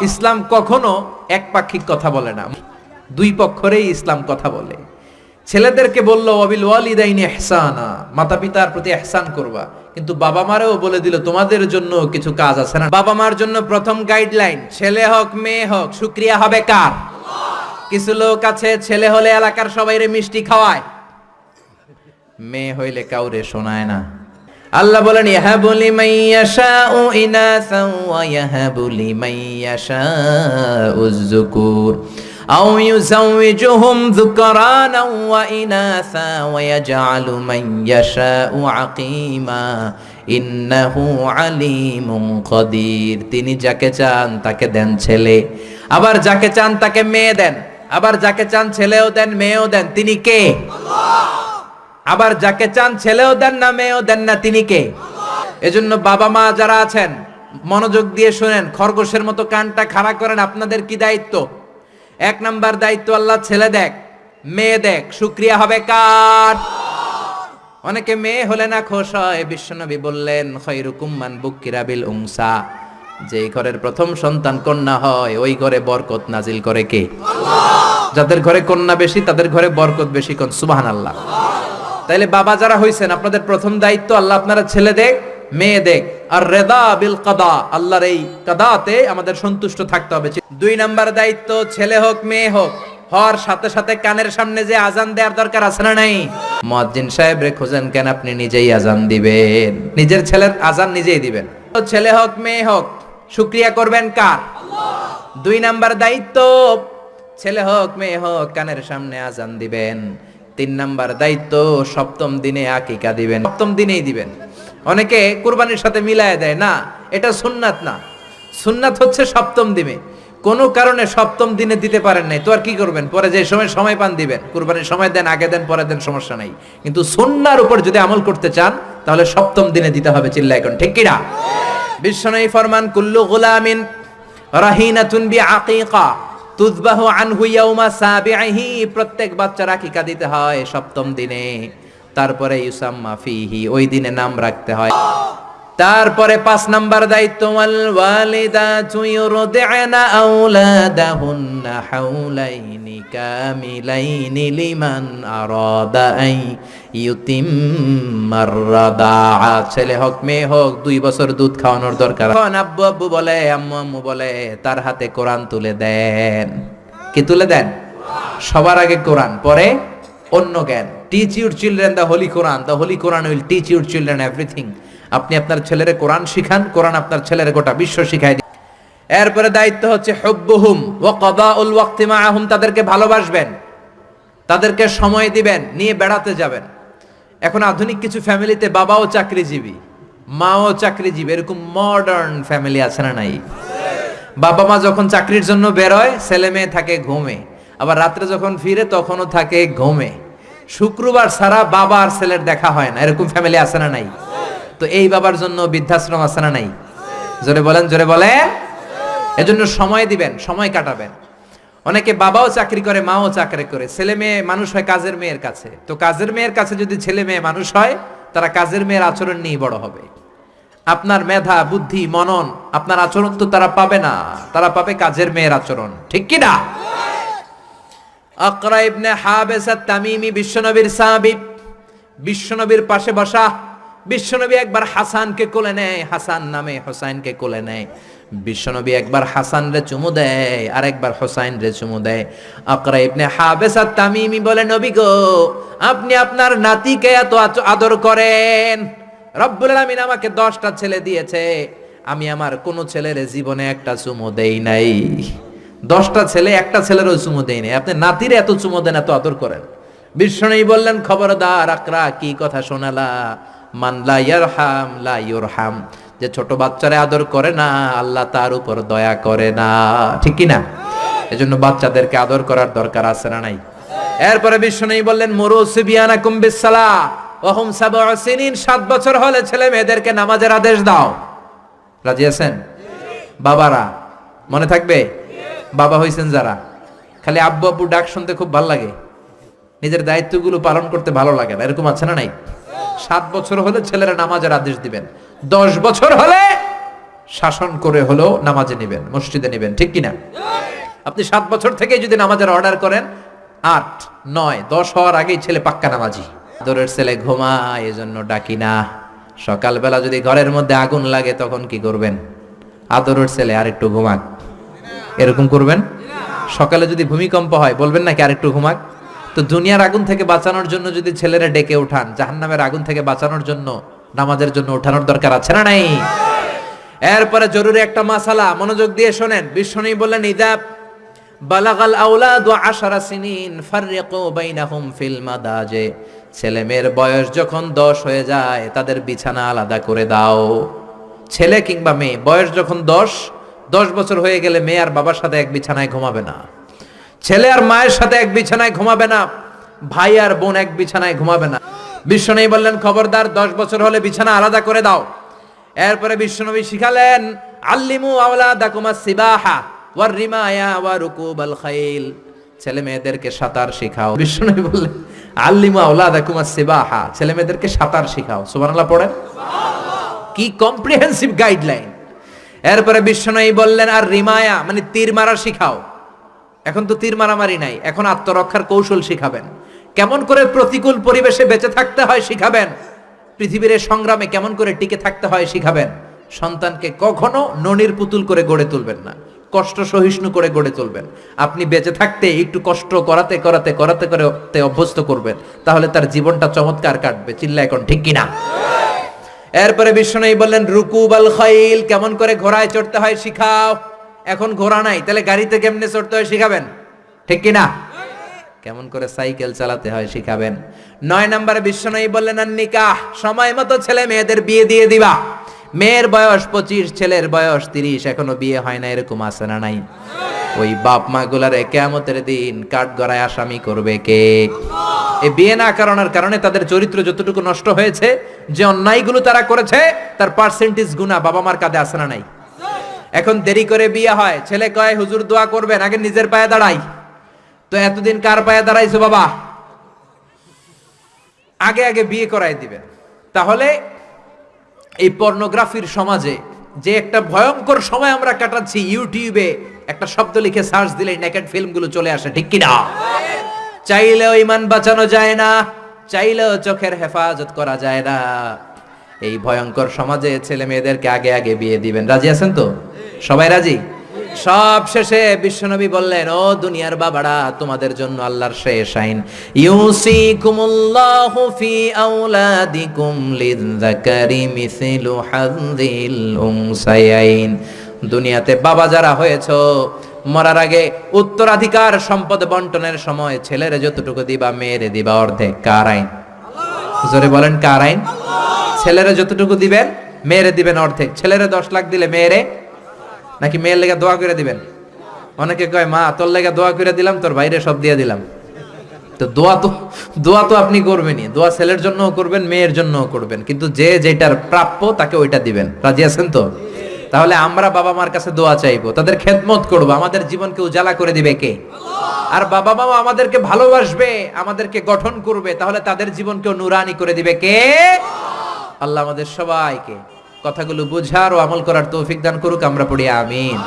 ইসলাম কখনো একপাক্ষিক কথা বলে না। দুই পক্ষরেই ইসলাম কথা বলে। ছেলেদেরকে বলল, অবিল ওয়ালিদাইনি এহসানা মাতা পিতার প্রতি এহসান করবা। কিন্তু বাবা মারেও বলে দিল, তোমাদের জন্য কিছু কাজ আছে না। বাবা মার জন্য প্রথম গাইডলাইন ছেলে হোক, মেয়ে হোক শুক্রিয়া হবে কার? কিছু লোক আছে, ছেলে হলে এলাকার সবাইরে মিষ্টি খাওয়ায়। মেয়ে হইলে কাউরে শোনায় না। আল্লাহ বলেন, ইয়াহাবু লিমাইয়াশাউ ইনাসান ওয়া ইয়াহাবু লিমাইয়াশাউ যুকুর। আও ইউযাওয়িজুহুম যুকরানা ওয়া ইনাসা ওয়া ইয়াজআলু মাইয়াশাউ আকীমা। ইন্নাহু আলিমুন কদির তিনি যাকে চান তাকে দেন ছেলে। আবার যাকে চান তাকে মেয়ে দেন। আবার যাকে চান ছেলেও দেন, মেয়েও দেন। তিনি কে? আবার যাকে চান ছেলেও দেন না, মেয়েও দেন না, তিনি কে? এজন্য বাবা মা যারা আছেন, মনোযোগ দিয়ে শুনেন, খরগোশের মতো কানটা খাড়া করেন, আপনাদের কি দায়িত্ব? এক নাম্বার দায়িত্ব আল্লাহ, ছেলে দেখ, মেয়ে দেখ শুক্রিয়া হবে কার? অনেকে মেয়ে হলে না খোশ হয়, বিশ্বনবী বললেন, খৈরুকুম মান বুকিরা বিল উংসা। যেই ঘরের প্রথম সন্তান কন্যা হয়, ওই ঘরে বরকত নাজিল করে কে? যাদের ঘরে কন্যা বেশি, তাদের ঘরে বরকত বেশি কোন? সুবাহান আল্লাহ তাইলে বাবা যারা হইছেন, আপনাদের প্রথম দায়িত্ব আল্লাহ আপনারা ছেলে দেখ, মেয়ে দেখ। আর রেদা বিল কাদা, আল্লাহর এই কাদাতে আমাদের সন্তুষ্ট থাকতে হবে। দুই নাম্বার দায়িত্ব, ছেলে হোক, মেয়ে হোক। হওয়ার সাথে সাথে কানের সামনে যে আজান দেওয়ার দরকার আছে না নাই? মুয়াজ্জিন সাহেব খোঁজেন কেন আপনি নিজেই আজান দিবেন? নিজের ছেলের আজান নিজেই দিবেন। ছেলে হোক, মেয়ে হোক, শুক্রিয়া করবেন কার? দুই নাম্বার দায়িত্ব, ছেলে হোক, মেয়ে হোক, কানের সামনে আজান দিবেন। তিন নাম্বার দায়িত্ব, সপ্তম দিনে আকিকা দিবেন, সপ্তম দিনেই দিবেন। অনেকে কুরবানির সাথে মিলায় দেয়, না, এটা সুন্নাত না। সুন্নাত হচ্ছে সপ্তম দিনে। কোনো কারণে সপ্তম দিনে দিতে পারেন নাই, তো আর কি করবেন? পরে যে সময় সময় পান দিবেন। কুরবানির সময় দেন, আগে দেন পরে দেন সমস্যা নাই। কিন্তু সুন্নার উপর যদি আমল করতে চান, তাহলে সপ্তম দিনে দিতে হবে চিল্লা এখন ঠিক কিনা বিশ্বনয়ী ফরমান, কুল্লু গুলামিন রাহিনাতুন বি আকিকা তুজবাহু আনহুইয়াউমা সাবিআহি প্রত্যেক বাচ্চার আকিকা দিতে হয়? সপ্তম দিনে। তারপরে ইউসাম্মা ফিহি, ওই দিনে নাম রাখতে হয়। তারপরে পাঁচ নাম্বার দায়িত্ব ছেলে হোক, মেয়ে হোক, দুই বছর দুধ খাওয়ানোর দরকার। আব্বু আব্বু বলে, আম্মু আম্মু বলে, তার হাতে কোরআন তুলে দেন। কি তুলে দেন? সবার আগে কোরআন, পরে অন্য জ্ঞান। Teach your children the holy Quran the holy Quran will teach your children everything আপনি আপনার ছেলের কোরআন শিখান, কোরআন আপনার ছেলের গোটা বিশ্ব দিন এরপরে দায়িত্ব হচ্ছে হুব্বুহুম ওয়া কাদাউল ওয়াক্তি আহম তাদেরকে ভালোবাসবেন, তাদেরকে সময় দিবেন, নিয়ে বেড়াতে যাবেন। এখন আধুনিক কিছু ফ্যামিলিতে বাবাও চাকরিজীবী, মাও চাকরিজীবী, এরকম মডার্ন ফ্যামিলি আছে না নাই? বাবা মা যখন চাকরির জন্য বেরোয় ছেলে মেয়ে থাকে ঘুমে, আবার রাত্রে যখন ফিরে তখনও থাকে ঘুমে। শুক্রবার সারা বাবা আর ছেলের দেখা হয় না, এরকম ফ্যামিলি আছে না নাই? তো এই বাবার জন্য বৃদ্ধাশ্রম আছে না নাই? জোরে বলেন জোরে বলেন। এজন্য সময় দিবেন, সময় কাটাবেন। অনেকে বাবাও চাকরি করে, মাও চাকরি করে। ছেলে মেয়ে মানুষ হয় কাজের মেয়ের কাছে। তো কাজের মেয়ের কাছে যদি ছেলে মেয়ে মানুষ হয়, তারা কাজের মেয়ের আচরণ নিয়ে বড় হবে। আপনার মেধা, বুদ্ধি, মনন, আপনার আচরণ তো তারা পাবে না। তারা পাবে কাজের মেয়ের আচরণ। ঠিক কি না? আকরা ইবনে হাবেসা তামিমি বিশ্বনবীর সাহাবী। বিশ্বনবীর পাশে বসা বিশ্বনবী একবার হাসানকে কোলে নেয়, হাসান নামে হোসাইনকে কোলে নেয়। বিশ্বনবী একবার হাসান রে চুমু দেয় আর একবার হোসাইন রে চুমু দেয়। আকরা ইবনে হাবেসা তামিমি বলে, নবী গো, আপনি আপনার নাতিকে এত আদর করেন। রব্বুল আলামিন আমাকে দশটা ছেলে দিয়েছে। আমি আমার কোনো ছেলের জীবনে একটা চুমু দেই নাই। দশটা ছেলে, একটা ছেলেরও চুমু দেই নাই। আপনি নাতির এত চুমু দেন, এত আদর করেন। বিষ্ণু বললেন, খবরদার আকরা, কি কথা শোনালা? মান লা ইয়ারহাম, লা ইউরহাম। যে ছোট বাচ্চারে আদর করে না, আল্লাহ তার উপর দয়া করে না। ঠিক কি না এজন্য বাচ্চাদেরকে আদর করার দরকার আছে না নাই? এরপরে বিষ্ণু বললেন, মরু সিবিয়ানা কুম্বিসালা সাবআ সিনিন, সাত বছর হলে ছেলে মেয়েদেরকে নামাজের আদেশ দাও। রাজি আছেন? বাবারা, মনে থাকবে? বাবা হইছেন যারা। খালি আব্বু আব্বু ডাক শুনতে খুব ভালো লাগে। নিজের দায়িত্বগুলো পালন করতে ভালো লাগে না। এরকম আছে না নাই? সাত বছর হলে ছেলেরা নামাজের আদেশ দিবেন। দশ বছর হলে শাসন করে হলেও নামাজে নেবেন, মসজিদে নেবেন, ঠিক কিনা? আপনি সাত বছর থেকে যদি নামাজের অর্ডার করেন, আট, নয়, দশ হওয়ার আগেই ছেলে পাক্কা নামাজি। আদরের ছেলে ঘুমায়, এজন্য ডাকি না। সকালবেলা যদি ঘরের মধ্যে আগুন লাগে, তখন কি করবেন? আদরের ছেলে আর একটু ঘুমাক। এরকম করবেন? সকালে যদি ভূমিকম্প হয়, বলবেন নাকি আরেকটু ঘুমাক? তো দুনিয়ার আগুন থেকে বাঁচানোর জন্য যদি ছেলেরা ডেকে উঠান, জাহান্নামের আগুন থেকে বাঁচানোর জন্য, নামাজের জন্য উঠানোর দরকার আছে না নাই? এরপরে জরুরি একটা মাসালা, মনোযোগ দিয়ে শোনেন। বিষ্ণু বললেন, ইদা বালাগাল আউলাদু আশারা সিনিন ফাররিকু বাইনাহুম ফিল মাদাজে। ছেলে মেয়ের বয়স যখন দশ হয়ে যায়, তাদের বিছানা আলাদা করে দাও। ছেলে কিংবা মেয়ে, বয়স যখন দশ দশ বছর হয়ে গেলে মেয়ে আর বাবার সাথে এক বিছানায় ঘুমাবে না। ছেলে আর মায়ের সাথে এক বিছানায় ঘুমাবে না, ভাই আর বোন এক বিছানায় ঘুমাবে না। বিশ্বনবী বললেন, খবরদার, দশ বছর হলে বিছানা আলাদা করে দাও। এরপরে বিশ্বনবী শিখালেন, আল্লিমু আওলাদাকুমা সিবাহা ওয়ার রিমায়া ওয়া রুকুবাল খাইল। ছেলে মেয়েদেরকে সাঁতার শেখাও। বিশ্বনবী বললেন, আল্লিমু আওলা আওলাদাকুমা সিবাহা। ছেলে মেয়েদেরকে সাঁতার শেখাও। সুবহানাল্লাহ পড়েন? কি কম্প্রিহেন্সিভ গাইডলাইন এরপরে বিশ্বনবী বললেন, আর রিমায়া মানে তীর মারা শিখাও। এখন তো তীর মারামারি নাই, এখন আত্মরক্ষার কৌশল শিখাবেন। কেমন করে প্রতিকূল পরিবেশে বেঁচে থাকতে হয় শিখাবেন? পৃথিবীর সংগ্রামে কেমন করে টিকে থাকতে হয় শিখাবেন? সন্তানকে কখনো ননির পুতুল করে গড়ে তুলবেন না, কষ্ট সহিষ্ণু করে গড়ে তুলবেন। আপনি বেঁচে থাকতে, একটু কষ্ট করাতে করাতে করাতে করে তে অভ্যস্ত করবেন, তাহলে তার জীবনটা চমৎকার কাটবে, চিল্লা এখন ঠিক কিনা? এরপরে বিশ্বনবী বললেন রুকুব আল খাইল কেমন করে ঘোড়ায় চড়তে হয় শিখাও। এখন ঘোড়া নাই, তাহলে গাড়িতে কেমনে চড়তে হয় শিখাবেন? ঠিক কি না কেমন করে সাইকেল চালাতে হয় শিখাবেন? নয় নম্বরে বিশ্বনবী বললেন আর নিকাহ সময় মতো ছেলে মেয়েদের বিয়ে দিয়ে দিবা। মেয়ের বয়স পঁচিশ, ছেলের বয়স তিরিশ, এখনও বিয়ে হয় না, এরকম আছে না নাই? ওই বাপ মা গুলার কেমতের দিন কাঠ গড়ায় আসামি করবে কে? এই বিয়ে না করানোর কারণে তাদের চরিত্র যতটুকু নষ্ট হয়েছে, যে অন্যায়গুলো তারা করেছে, তার পার্সেন্টেজ গুণা বাবা মার কাঁধে আসে না নাই? এখন দেরি করে বিয়ে হয়। ছেলে কয়, হুজুর দোয়া করবেন, আগে নিজের পায়ে দাঁড়াই। তো এতদিন কার পায়ে দাঁড়াইছো বাবা? আগে আগে বিয়ে করাই দিবেন। তাহলে এই পর্নোগ্রাফির সমাজে যে একটা ভয়ঙ্কর সময় আমরা কাটাচ্ছি ইউটিউবে, একটা শব্দ লিখে সার্চ দিলে নেকেড ফিল্মগুলো চলে আসে, ঠিক কিনা? চাইলেও ইমান বাঁচানো যায় না, চাইলেও চোখের হেফাজত করা যায় না। এই ভয়ঙ্কর সমাজে ছেলে মেয়েদেরকে আগে আগে বিয়ে দিবেন। রাজি আছেন তো? সবাই রাজি? সব শেষে বিশ্বনবী বললেন, ও দুনিয়ার বাবারা, তোমাদের জন্য আল্লাহর শেষ আইন। ইউসিকুমুল্লাহু ফি আওলাদিকুম লিযযাকারি মিসলু হাযিল উনসায়াইন। দুনিয়াতে বাবা যারা হয়েছো, মরার আগে উত্তরাধিকার সম্পদ বন্টনের সময় ছেলেরে যতটুকু দিবা, মেয়েরে দিবা অর্ধেক। কার আইন? জোরে বলেন, কার আইন? ছেলেরা যতটুকু দিবেন, মেয়েরে দিবেন অর্ধেক। ছেলেরে দশ লাখ দিলে মেয়েরে নাকি মেয়ের লেগে দোয়া করে দিবেন? অনেকে কয়, মা, তোর লেগে দোয়া করে দিলাম, তোর বাইরে সব দিয়ে দিলাম। তো দোয়া তো দোয়া তো আপনি করবেনই। দোয়া ছেলের জন্যও করবেন, মেয়ের জন্যও করবেন। কিন্তু যে যেটার প্রাপ্য, তাকে ওইটা দিবেন। রাজি আছেন তো? তাহলে আমরা বাবা মার কাছে দোয়া চাইব। তাদের খেদমত করব। আমাদের জীবনকে উজালা করে দিবে কে? আর বাবা মা আমাদেরকে ভালোবাসবে, আমাদেরকে গঠন করবে। তাহলে তাদের জীবনকেও নুরানি করে দিবে কে? আল্লাহ আমাদের সবাইকে। কথাগুলো বুঝার ও আমল করার তৌফিক দান করুক আমরা পড়ি আমিন।